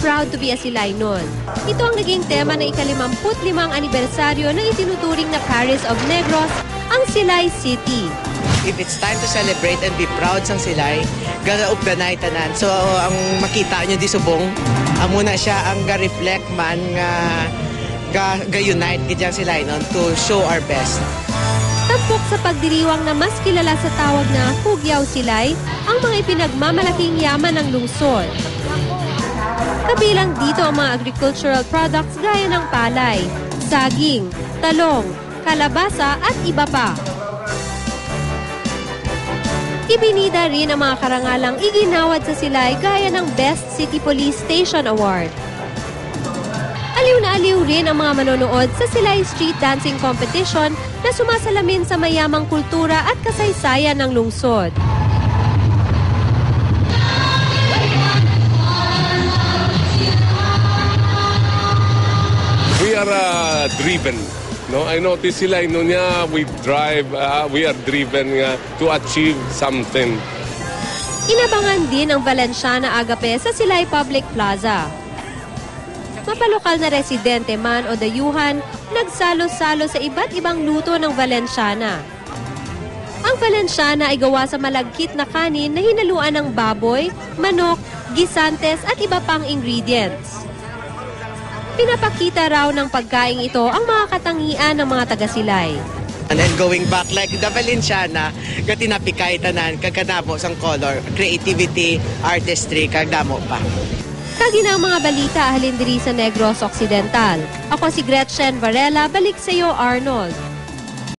proud to be a Silainon. Ito ang naging tema ng ikalimamput limang anibersaryo ng itinuturing na Paris of Negros, ang Silay City. if it's time to celebrate and be proud sang silay, gana updanay tanan. So ang makita nyo di subong, amo na siya ang ga-reflect man nga ga, ga-unite gidyang silay non to show our best. Tampok sa pagdiriwang na mas kilala sa tawag na Hugyaw Silay, ang mga ipinagmamalaking yaman ng lungsod. Kabilang dito ang mga agricultural products gaya ng palay, saging, talong, kalabasa at iba pa. Ibinida rin ang mga karangalang iginawad sa Silay gaya ng Best City Police Station Award. Aliw na aliw rin ang mga manonood sa Silay Street Dancing Competition na sumasalamin sa mayamang kultura at kasaysayan ng lungsod. Are uh, driven. No, I notice sila ino niya we drive uh, we are driven nga to achieve something. Inabangan din ang Valenciana Agape sa Silay Public Plaza. Mapalokal na residente man o dayuhan, nagsalo-salo sa iba't ibang luto ng Valenciana. Ang Valenciana ay gawa sa malagkit na kanin na hinaluan ng baboy, manok, gisantes at iba pang ingredients. Pinapakita raw ng pagkain ito ang mga katangian ng mga taga-silay. And then going back like the Valenciana, ga tinapikay tanan kagkanamo sang color, creativity, artistry kag damo pa. Kagi na ang mga balita halin diri sa Negros Occidental. Ako si Gretchen Varela, balik sa iyo Arnold.